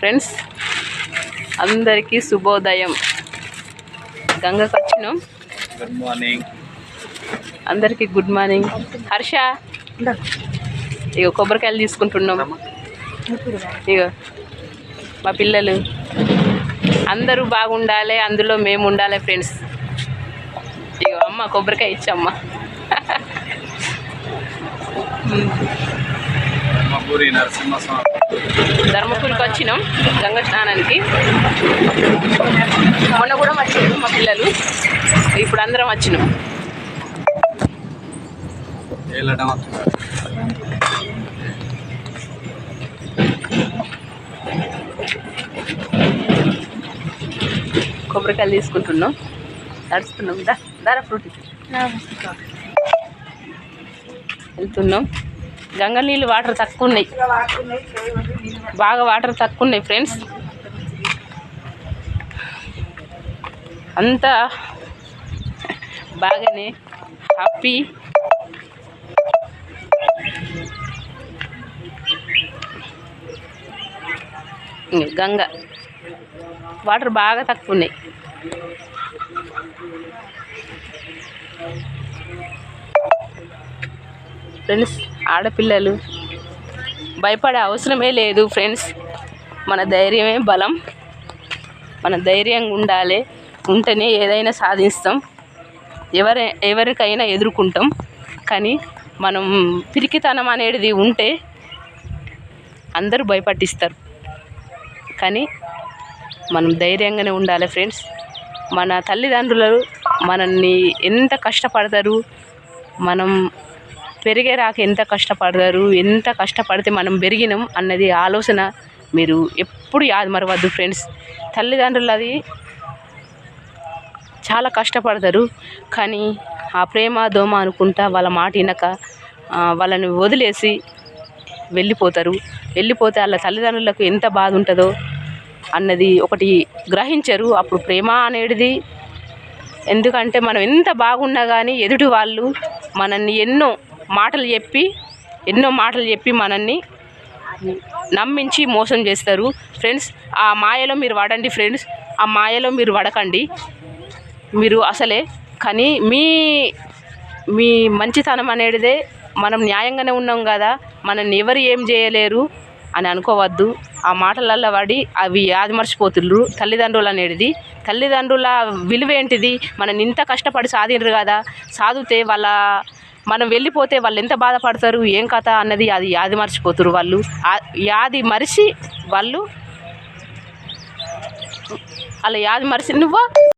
Friends. అందరికీ శుభోదయం. గంగకు వచ్చినాం గుడ్ మార్నింగ్ అందరికీ గుడ్ మార్నింగ్. హర్ష. ఇక కొబ్బరికాయలు తీసుకుంటున్నాం. ఇక మా పిల్లలు. అందరూ బాగుండాలి అందులో మేము ఉండాలి ఫ్రెండ్స్. ఇక అమ్మ కొబ్బరికాయ ఇచ్చమ్మ. నరసింహస్వామి. ధర్మపురికి వచ్చినాం గంగ స్నానానికి. మొన్న కూడా వచ్చినాం మా పిల్లలు. ఇప్పుడు అందరం వచ్చినాం. వెళ్ళడం కొబ్బరికాయలు తీసుకుంటున్నాం. నడుస్తున్నాం. దా దారా ఫ్రూట్ వెళ్తున్నాం. గంగ నీళ్ళు వాటర్ తక్కువ ఉన్నాయి బాగా వాటర్ తక్కువ ఉన్నాయి ఫ్రెండ్స్. అంతా బాగానే హ్యాపీ గంగ. వాటర్ బాగా తక్కువ ఉన్నాయి ఫ్రెండ్స్ ఆడపిల్లలు. భయపడే అవసరమే లేదు ఫ్రెండ్స్. మన ధైర్యమే బలం. మన ధైర్యంగా ఉండాలి. ఉంటేనే ఏదైనా సాధిస్తాం. ఎవరి ఎవరికైనా ఎదుర్కొంటాం. కానీ మనం పిరికితనం అనేది ఉంటే అందరూ భయపట్టిస్తారు. కానీ మనం ధైర్యంగానే ఉండాలి ఫ్రెండ్స్. మన తల్లిదండ్రులు మనల్ని ఎంత కష్టపడతారు? మనం పెరిగే రాక ఎంత కష్టపడతారు ఎంత కష్టపడితే మనం పెరిగినాం అన్నది ఆలోచన మీరు ఎప్పుడు యాది మరవద్దు ఫ్రెండ్స్. తల్లిదండ్రులు అది చాలా కష్టపడతారు కానీ ఆ ప్రేమ దోమ అనుకుంటా వాళ్ళ మాట వినక వాళ్ళని వదిలేసి వెళ్ళిపోతారు. వెళ్ళిపోతే వాళ్ళ తల్లిదండ్రులకు ఎంత బాధ ఉంటుందో అన్నది ఒకటి గ్రహించరు. అప్పుడు ప్రేమ అనేది ఎందుకంటే మనం ఎంత బాగున్నా కానీ ఎదుటి వాళ్ళు మనల్ని ఎన్నో మాటలు చెప్పి ఎన్నో మాటలు చెప్పి మనల్ని నమ్మించి మోసం చేస్తారు. ఫ్రెండ్స్ ఆ మాయలో మీరు పడండి ఫ్రెండ్స్ ఆ మాయలో మీరు పడకండి మీరు అసలే కానీ మీ మీ మంచితనం అనేటిదే మనం న్యాయంగానే ఉన్నాం కదా మనల్ని ఎవరు ఏం చేయలేరు అని అనుకోవద్దు. ఆ మాటలల్లో పడి అవి యాది మర్చిపోతున్నారు తల్లిదండ్రులు అనేది తల్లిదండ్రుల విలువ ఏంటిది? మనం ఇంత కష్టపడి సాధిండ్రు కదా సాధితే వాళ్ళ మనం వెళ్ళిపోతే వాళ్ళు ఎంత బాధపడతారు? ఏం కథ అన్నది అది యాది మర్చిపోతారు వాళ్ళు. ఆ- యాది మరిచి వాళ్ళు అలా యాది మరిచి నువ్వు?